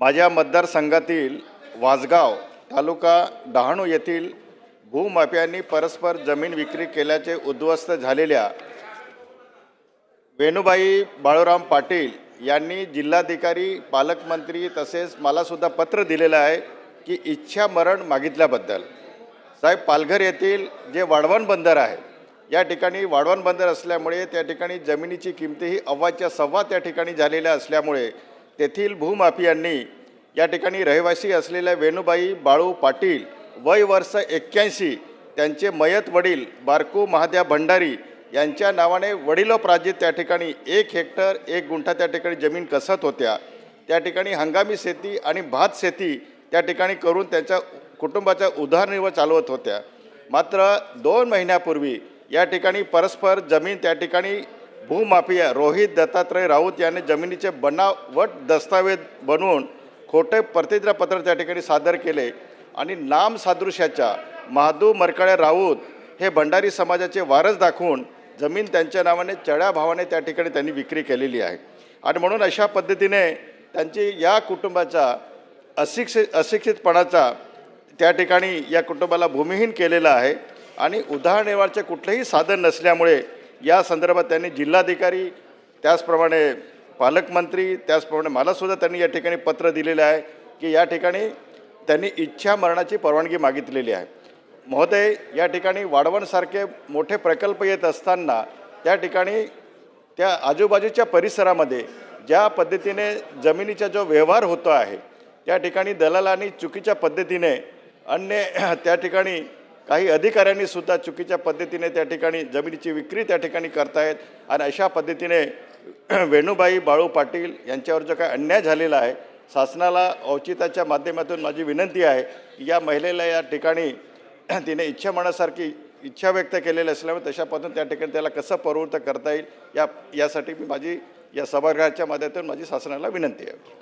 माझ्या मतदारसंघातील वासगाव तालुका डहाणू येथील भूमाफियांनी परस्पर जमीन विक्री केल्याचे उद्ध्वस्त झालेल्या वेणुबाई बाळूराम पाटील यांनी जिल्हाधिकारी पालकमंत्री तसेच मलासुद्धा पत्र दिलेलं आहे की इच्छा मरण मागितल्याबद्दल. साहेब पालघर येथील जे वाढवण बंदर आहे या ठिकाणी वाढवण बंदर असल्यामुळे त्या ठिकाणी जमिनीची किमतीही अव्वाच्या सव्वा त्या ठिकाणी झालेल्या असल्यामुळे तेथील भूमाफियांनी या ठिकाणी रहिवासी असलेल्या वेणुबाई बाळू पाटील वय वर्ष एक्क्याऐंशी त्यांचे मयत वडील बारकू महाद्या भंडारी यांच्या नावाने वडिलोपराजित त्या ठिकाणी एक हेक्टर एक गुंठा त्या ठिकाणी जमीन कसत होत्या. त्या ठिकाणी हंगामी शेती आणि भात शेती त्या ठिकाणी करून त्यांच्या कुटुंबाच्या उदारनिर्वाह चालवत होत्या. मात्र दोन महिन्यापूर्वी या ठिकाणी परस्पर जमीन त्या ठिकाणी भूमाफिया रोहित दत्तात्रय राऊत यांनी जमिनीचे बनावट दस्तावेज बनवून खोटे प्रतिज्ञापत्र त्या ठिकाणी सादर केले. आणि नाम सादृश्याच्या महादू मरकाळे राऊत हे भंडारी समाजाचे वारस दाखवून जमीन त्यांच्या नावाने चढ्या भावाने त्या ठिकाणी त्यांनी विक्री केलेली आहे. आणि म्हणून अशा पद्धतीने त्यांची या कुटुंबाचा अशिक्षित अशिक्षितपणाचा त्या ठिकाणी या कुटुंबाला भूमिहीन केलेला आहे. आणि उदाहरणेवारचे कुठलंही साधन नसल्यामुळे या संदर्भात त्यांनी जिल्हाधिकारी त्याचप्रमाणे पालकमंत्री त्याचप्रमाणे मलासुद्धा त्यांनी या ठिकाणी पत्र दिलेलं आहे की या ठिकाणी त्यांनी इच्छा मरणाची परवानगी मागितलेली आहे. महोदय या ठिकाणी वाढवणसारखे मोठे प्रकल्प येत असताना त्या ठिकाणी त्या आजूबाजूच्या परिसरामध्ये ज्या पद्धतीने जमिनीचा जो व्यवहार होतो आहे त्या ठिकाणी दलालांनी चुकीच्या पद्धतीने अन्य त्या ठिकाणी काही अधिकाऱ्यांनी सुद्धा चुकीच्या पद्धतीने त्या ठिकाणी जमिनीची विक्री त्या ठिकाणी करतायत. आणि अशा पद्धतीने वेणूबाई बाळू पाटील यांच्यावर जो काय अन्याय झालेला आहे शासनाला औचित्याच्या माध्यमातून माझी विनंती आहे की या महिलेला या ठिकाणी तिने इच्छा मनासारखी इच्छा व्यक्त केलेली असल्यामुळे तशापासून त्या ठिकाणी त्याला कसं प्रवृत्त करता येईल या यासाठी मी माझी या सभागृहाच्या माध्यमातून माझी शासनाला विनंती आहे.